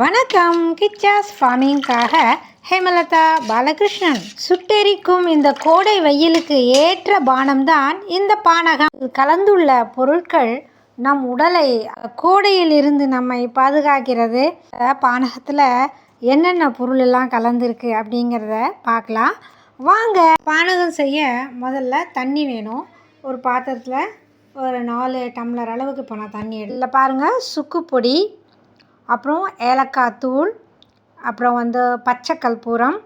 வணக்கம். கிச்சாஸ் ஃபார்மிங்காக ஹேமலதா பாலகிருஷ்ணன் சுட்டெரிக்கும் இந்த கோடை வெயிலுக்கு ஏற்ற பானம்தான் இந்த பானகம். கலந்துள்ள பொருட்கள் நம் உடலை கோடையில் இருந்து நம்மை பாதுகாக்கிறது. பானகத்தில் என்னென்ன பொருள் எல்லாம் கலந்துருக்கு அப்படிங்கிறத பார்க்கலாம். வாங்க பானகம் செய்ய முதல்ல தண்ணி வேணும். ஒரு பாத்திரத்தில் ஒரு நாலு டம்ளர் அளவுக்கு போனால் தண்ணி இல்லை பாருங்கள் சுக்கு பொடி அப்புறம் ஏலக்காய் தூள் அப்புறம் வந்து பச்சை கற்பூரம்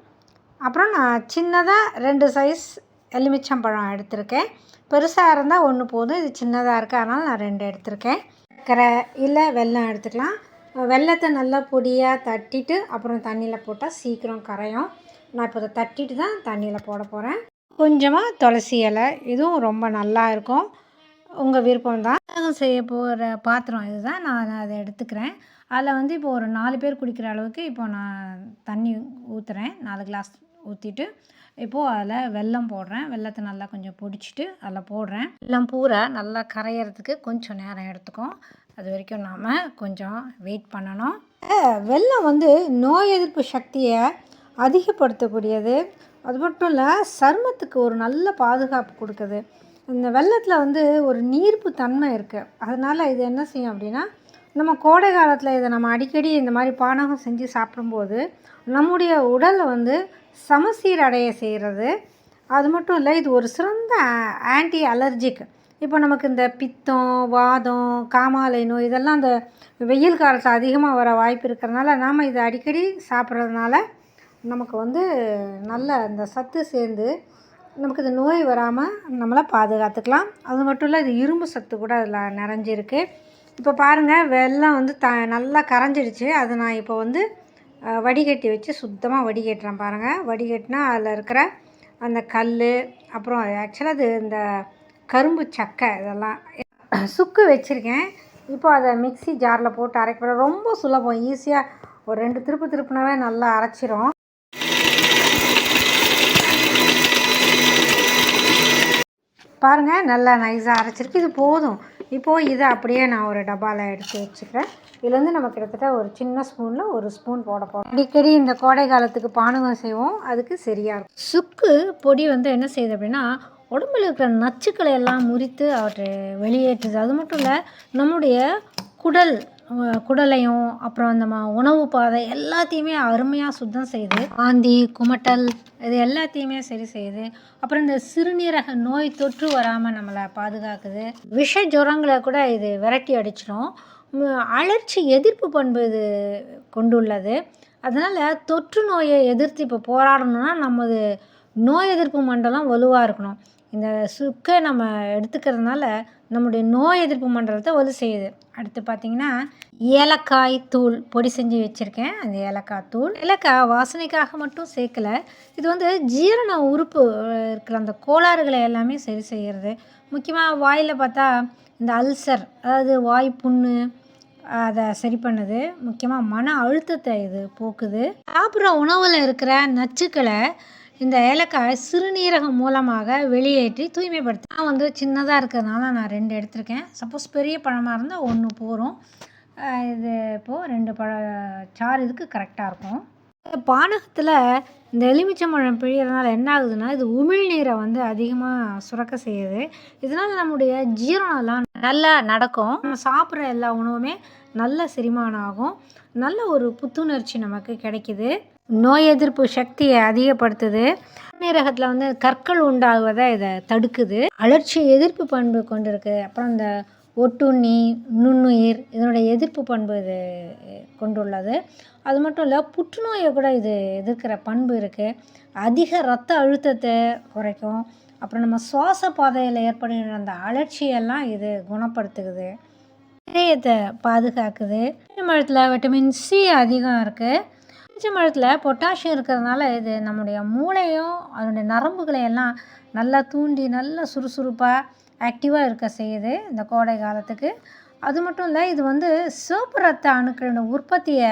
அப்புறம் நான் சின்னதாக ரெண்டு சைஸ் எலுமிச்சம்பழம் எடுத்திருக்கேன். பெருசாக இருந்தால் ஒன்று போதும் இது சின்னதாக இருக்குது அதனால் நான் ரெண்டு எடுத்திருக்கேன். சர்க்கரை இல்லை வெல்லம் எடுத்துக்கலாம். வெல்லத்தை நல்லா பொடியாக தட்டிட்டு அப்புறம் தண்ணியில் போட்டால் சீக்கிரம் கரையும். நான் இப்போ இதை தட்டிட்டு தான் தண்ணியில் போட போகிறேன் கொஞ்சமாக துளசி இலை இதுவும் ரொம்ப நல்லா இருக்கும். உங்கள் விருப்பம் தான் செய்ய போகிற பாத்திரம் இதுதான் நான் அதை எடுத்துக்கிறேன். அதில் வந்து இப்போ ஒரு நாலு பேர் குடிக்கிற அளவுக்கு இப்போ நான் தண்ணி ஊற்றுறேன் நாலு கிளாஸ் ஊற்றிட்டு இப்போது அதில் வெல்லம் போடுறேன். வெல்லத்தை நல்லா கொஞ்சம் பொடிச்சிட்டு அதில் போடுறேன். வெல்லம் பூரை நல்லா கரையிறதுக்கு கொஞ்சம் நேரம் எடுத்துக்கும். அது வரைக்கும் நாம் கொஞ்சம் வெயிட் பண்ணணும். வெல்லம் வந்து நோய் எதிர்ப்பு சக்தியை அதிகப்படுத்தக்கூடியது. அது மட்டும் இல்லை சருமத்துக்கு ஒரு நல்ல பாதுகாப்பு கொடுக்குது. இந்த வெள்ளத்தில் வந்து ஒரு நீர்ப்பு தன்மை இருக்குது அதனால் இது என்ன செய்யும் அப்படின்னா நம்ம கோடை காலத்தில் இதை நம்ம அடிக்கடி இந்த மாதிரி பானகம் செஞ்சு சாப்பிடும்போது நம்முடைய உடலை வந்து சமசீர் அடைய செய்கிறது. அது மட்டும் இல்லை இது ஒரு சிறந்த ஆன்டி அலர்ஜிக் இப்போ நமக்கு இந்த பித்தம் வாதம் காமாலை நோய் இதெல்லாம் அந்த வெயில் காலத்தில் அதிகமாக வர வாய்ப்பு இருக்கிறதுனால நாம் இதை அடிக்கடி சாப்பிட்றதுனால நமக்கு வந்து நல்ல இந்த சத்து சேர்ந்து நமக்கு இந்த நோய் வராமல் நம்மளை பாதுகாத்துக்கலாம். அது மட்டும் இல்லை இது இரும்பு சத்து கூட அதில் நிறைஞ்சிருக்கு. இப்போ பாருங்கள் வெள்ளம் வந்து த நல்லா கரைஞ்சிடுச்சு. அதை நான் இப்போ வந்து வடிகட்டி வச்சு சுத்தமாக வடிகட்டுறேன் பாருங்கள் வடிகட்டினா அதில் இருக்கிற அந்த கல் அப்புறம் ஆக்சுவலாக அது இந்த கரும்பு சக்கை இதெல்லாம். சுக்கு வச்சுருக்கேன். இப்போ அதை மிக்சி ஜாரில் போட்டு அரைக்க ரொம்ப சுலபம். ஈஸியாக ஒரு ரெண்டு திருப்பு திருப்பினாவே நல்லா அரைச்சிரும். பாருங்கள் நல்லா நைஸாக அரைச்சிருக்கு. இது போதும். இப்போது இதை அப்படியே நான் ஒரு டப்பாவில் எடுத்து வச்சுக்கிறேன். இதுலேருந்து நம்ம கிட்டத்தட்ட ஒரு சின்ன ஸ்பூனில் ஒரு ஸ்பூன் போட போகிறோம் அடிக்கடி இந்த கோடை காலத்துக்கு பானகம் செய்வோம். அதுக்கு சரியாக இருக்கும். சுக்கு பொடி வந்து என்ன செய்யுது அப்படின்னா உடம்புல இருக்கிற நச்சுக்களை எல்லாம் முறித்து அவற்றை வெளியேற்றுது. அது மட்டும் இல்லை நம்முடைய குடல் குடலையும் அப்புறம் நம்ம உணவு பாதை எல்லாத்தையுமே அருமையாக சுத்தம் செய்யுது வாந்தி குமட்டல் இது எல்லாத்தையுமே சரி செய்யுது அப்புறம் இந்த சிறுநீரக நோய் தொற்று வராமல் நம்மளை பாதுகாக்குது. விஷ ஜுரங்களை கூட இது விரட்டி அடிச்சிடும் அழற்சி எதிர்ப்பு பண்பு இது கொண்டுள்ளது. அதனால் தொற்று நோயை எதிர்த்து இப்போ போராடணும்னா நமது நோய் எதிர்ப்பு மண்டலம் வலுவாக இருக்கணும். இந்த சுக்கை நம்ம எடுத்துக்கிறதுனால நம்முடைய நோய் எதிர்ப்பு மண்டலத்தை வலு செய்யுது. அடுத்து பார்த்திங்கன்னா ஏலக்காய் தூள் பொடி செஞ்சு வச்சுருக்கேன். அந்த ஏலக்காய் தூள் ஏலக்காய் வாசனைக்காக மட்டும் சேர்க்கலை. இது வந்து ஜீரண உறுப்பு இருக்கிற அந்த கோளாறுகளை எல்லாமே சரி செய்கிறது முக்கியமாக வாயில் பார்த்தா இந்த அல்சர் அதாவது வாய் புண்ணு அதை சரி பண்ணுது. முக்கியமாக மன அழுத்தத்தை இது போக்குது. சாப்பிட்ற உணவில் இருக்கிற நச்சுக்களை இந்த ஏலக்காய் சிறுநீரகம் மூலமாக வெளியேற்றி தூய்மைப்படுத்தி நான் வந்து சின்னதாக இருக்கிறதுனால நான் ரெண்டு எடுத்திருக்கேன். சப்போஸ் பெரிய பழமாக இருந்தால் ஒன்று போகிறோம் இது இப்போது ரெண்டு பழ சாறு இதுக்கு கரெக்டாக இருக்கும். பானகத்தில் இந்த எலுமிச்சம்பழம் பிழியறதுனால என்ன ஆகுதுன்னா இது உமிழ்நீரை வந்து அதிகமாக சுரக்க செய்யுது. இதனால் நம்முடைய ஜீரணம்லாம் நல்லா நடக்கும். நம்ம சாப்பிட்ற எல்லா உணவுமே நல்ல செரிமானம் ஆகும். நல்ல ஒரு புத்துணர்ச்சி நமக்கு கிடைக்கிது. நோய் எதிர்ப்பு சக்தியை அதிகப்படுத்துது. நீரகத்தில் வந்து கற்கள் உண்டாகுவதை இதை தடுக்குது. அலர்ச்சி எதிர்ப்பு பண்பு கொண்டிருக்கு. அப்புறம் இந்த ஒட்டுண்ணி நுண்ணுயிர் இதனுடைய எதிர்ப்பு பண்பு இது கொண்டுள்ளது. அது மட்டும் இல்லை புற்றுநோயை கூட இது எதிர்க்கிற பண்பு இருக்குது அதிக இரத்த அழுத்தத்தை குறைக்கும். அப்புறம் நம்ம சுவாச பாதையில் ஏற்படுகிற அந்த அலர்ச்சியெல்லாம் இது குணப்படுத்துக்குது இதயத்தை பாதுகாக்குது. மரத்தில் விட்டமின் சி அதிகம் இருக்குது பச்சை மரத்தில் பொட்டாசியம் இருக்கிறதுனால இது நம்முடைய மூளையும் அதனுடைய நரம்புகளை எல்லாம் நல்லா தூண்டி நல்லா சுறுசுறுப்பாக ஆக்டிவாக இருக்க செய்யுது இந்த கோடை காலத்துக்கு. அது மட்டும் இல்லை இது வந்து சிவப்பு ரத்த அணுக்களோட உற்பத்தியை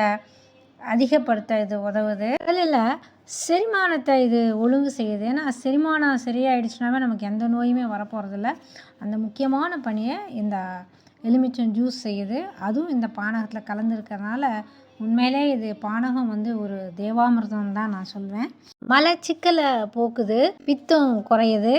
அதிகப்படுத்த இது உதவுது. முதலில் செரிமானத்தை இது ஒழுங்கு செய்யுது. ஏன்னா செரிமானம் சரியாயிடுச்சுனாவே நமக்கு எந்த நோயுமே வரப்போகிறதில்ல அந்த முக்கியமான பணியை இந்த எலுமிச்சம் ஜூஸ் செய்யுது. அதுவும் இந்த பானகத்தில் கலந்துருக்கறனால உண்மையிலே இது பானகம் வந்து ஒரு தேவாமிர்தம் தான் நான் சொல்வேன். மலச்சிக்கலை போக்குது பித்தம் குறையுது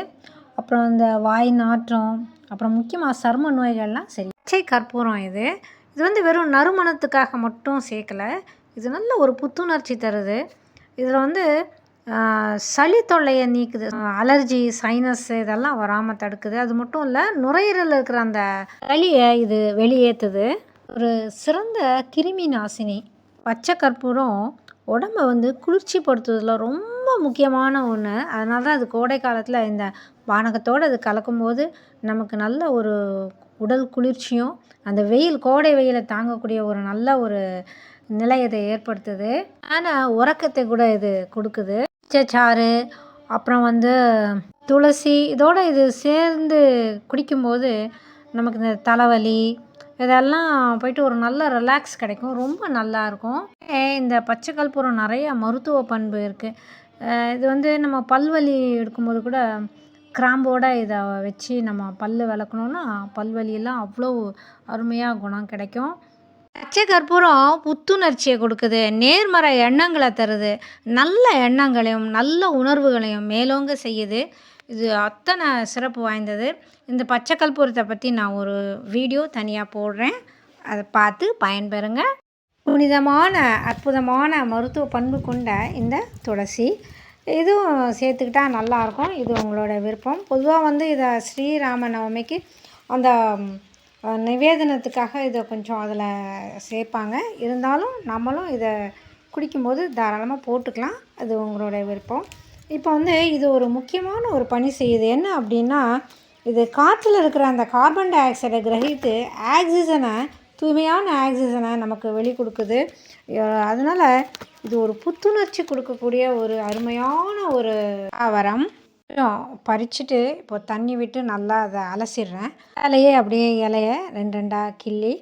அப்புறம் இந்த வாய் நாற்றம் அப்புறம் முக்கியமாக சரும நோய்கள்லாம் சரி. பச்சை கற்பூரம் இது. இது வந்து வெறும் நறுமணத்துக்காக மட்டும் சேர்க்கலை. இது நல்ல ஒரு புத்துணர்ச்சி தருது. இதில் வந்து சளி தொல்லையை நீக்குது. அலர்ஜி சைனஸ் இதெல்லாம் வராமல் தடுக்குது. அது மட்டும் இல்லை நுரையீரலில் இருக்கிற அந்த சளியை இது வெளியேற்றுது ஒரு சிறந்த கிருமி நாசினி பச்சை கற்பூரம் உடம்பை வந்து குளிர்ச்சிப்படுத்துவதில் ரொம்ப முக்கியமான ஒன்று அதனால தான் அது கோடை காலத்தில் இந்த வானகத்தோடு அது கலக்கும்போது நமக்கு நல்ல ஒரு உடல் குளிர்ச்சியும் அந்த வெயில் கோடை வெயிலை தாங்கக்கூடிய ஒரு நல்ல ஒரு நிலையத்தை இதை ஏற்படுத்துது. ஆனால் உறக்கத்தை கூட இது கொடுக்குது. சாறு அப்புறம் வந்து துளசி இதோட இது சேர்ந்து குடிக்கும்போது நமக்கு இந்த தலைவலி இதெல்லாம் போயிட்டு ஒரு நல்ல ரிலாக்ஸ் கிடைக்கும். ரொம்ப நல்லா இருக்கும். இந்த பச்சை கற்பூரம் நிறைய மருத்துவ பண்பு இருக்குது இது வந்து நம்ம பல்வலி எடுக்கும்போது கூட கிராம்போட இதை வச்சு நம்ம பல் விளக்கணுன்னா பல்வலியெல்லாம் அவ்வளோ அருமையாக குணம் கிடைக்கும். பச்சை கற்பூரம் புத்துணர்ச்சியை கொடுக்குது. நேர்மறை எண்ணங்களை தருது. நல்ல எண்ணங்களையும் நல்ல உணர்வுகளையும் மேலோங்க செய்யுது. இது அத்தனை சிறப்பு வாய்ந்தது. இந்த பச்சை கற்பூரத்தை பற்றி நான் ஒரு வீடியோ தனியாக போடுறேன். அதை பார்த்து பயன்பெறுங்க. புனிதமான அற்புதமான மருத்துவ பண்பு கொண்ட இந்த துளசி. இதுவும் சேர்த்துக்கிட்டா நல்லாயிருக்கும் இது உங்களோட விருப்பம். பொதுவாக வந்து இதை ஸ்ரீராம நவமிக்கு அந்த நிவேதனத்துக்காக இதை கொஞ்சம் அதில் சேர்ப்பாங்க. இருந்தாலும் நம்மளும் இதை குடிக்கும்போது தாராளமாக போட்டுக்கலாம். அது உங்களோட விருப்பம். இப்போ வந்து இது ஒரு முக்கியமான ஒரு பணி செய்யுது. என்ன அப்படின்னா இது காற்றில் இருக்கிற அந்த கார்பன் டை ஆக்சைடை கிரகித்து ஆக்சிஜனை தூய்மையான ஆக்சிஜனை நமக்கு வெளி கொடுக்குது. அதனால் அதனால இது ஒரு புத்துணர்ச்சி கொடுக்கக்கூடிய ஒரு அருமையான ஒரு ஆவரம் பறிச்சுட்டு இப்போ தண்ணி விட்டு நல்லா அதை அலசிடுறேன். இலையே அப்படியே இலைய ரெண்டு ரெண்டாக கிள்ளி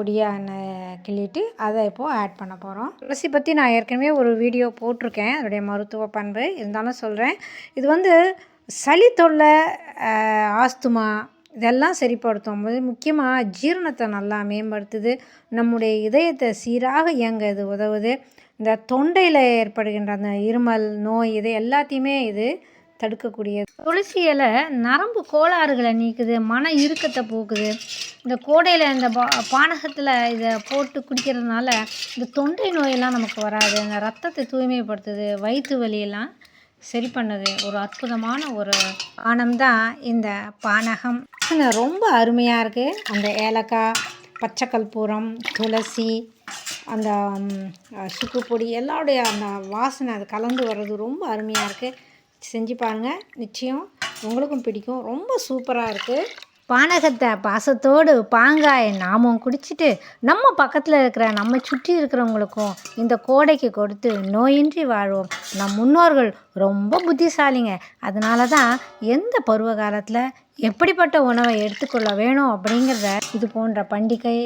பொடியாக கிள்ளிட்டு அதை இப்போது ஆட் பண்ண போகிறோம் துளசி பற்றி நான் ஏற்கனவே ஒரு வீடியோ போட்டிருக்கேன். அதோடைய மருத்துவ பண்பு. இருந்தாலும் சொல்கிறேன் இது வந்து சளி தொல்லை ஆஸ்துமா இதெல்லாம் சரிப்படுத்தும் போது முக்கியமாக ஜீரணத்தை நல்லா மேம்படுத்துது. நம்முடைய இதயத்தை சீராக இயங்க இது உதவுது. இந்த தொண்டையில் ஏற்படுகின்ற அந்த இருமல் நோய் இது எல்லாத்தையுமே இது தடுக்கக்கூடியது. துளசி இலை நரம்பு கோளாறுகளை நீக்குது மன இறுக்கத்தை போக்குது. இந்த கோடையில் இந்த பா பானகத்தில் இதை போட்டு குடிக்கிறதுனால இந்த தொண்டை நோயெல்லாம் நமக்கு வராது. அந்த ரத்தத்தை தூய்மைப்படுத்துது வயிற்று வலியெல்லாம் சரி பண்ணது. ஒரு அற்புதமான ஒரு பானம் தான் இந்த பானகம். ரொம்ப அருமையாக இருக்குது அந்த ஏலக்காய் பச்சை கற்பூரம் துளசி அந்த சுக்குப்பொடி சுக்கு பொடி எல்லாருடைய அந்த வாசனை அது கலந்து வர்றது ரொம்ப அருமையாக இருக்குது செஞ்சு பாருங்கள் நிச்சயம் உங்களுக்கும் பிடிக்கும். ரொம்ப சூப்பராக இருக்குது பானகத்தை பாசத்தோடு பாங்காய் நாமும் குடிச்சிட்டு நம்ம பக்கத்தில் இருக்கிற நம்ம சுற்றி இருக்கிறவங்களுக்கும் இந்த கோடைக்கு கொடுத்து நோயின்றி வாழ்வோம். நம் முன்னோர்கள் ரொம்ப புத்திசாலிங்க. அதனால தான் எந்த பருவ காலத்தில் எப்படிப்பட்ட உணவை எடுத்துக்கொள்ள வேணும் அப்படிங்கிறத இது போன்ற பண்டிகை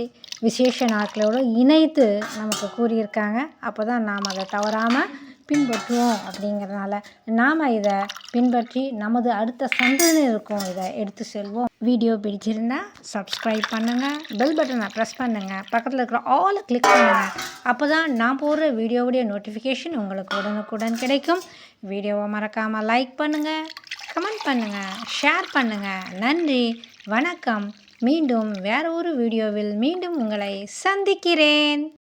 விசேஷ நாட்களோடு இணைத்து நமக்கு கூறியிருக்காங்க. அப்போ தான் நாம் அதை தவறாமல் பின்பற்றுவோம் அப்படிங்கிறதுனால நாம் இதை பின்பற்றி நமது அடுத்த சந்ததியினருக்கும் இதை எடுத்து செல்வோம். வீடியோ பிடிச்சிருந்தா சப்ஸ்கிரைப் பண்ணுங்கள் பெல் பட்டனை ப்ரெஸ் பண்ணுங்கள் பக்கத்தில் இருக்கிற ஆலை கிளிக் பண்ணுங்கள் அப்போ தான் நான் போடுற வீடியோவுடைய நோட்டிஃபிகேஷன் உங்களுக்கு உடனுக்குடன் கிடைக்கும். வீடியோவை மறக்காமல் லைக் பண்ணுங்கள் கமெண்ட் பண்ணுங்கள் ஷேர் பண்ணுங்கள் நன்றி வணக்கம். மீண்டும் வேற ஒரு வீடியோவில் மீண்டும் உங்களை சந்திக்கிறேன்.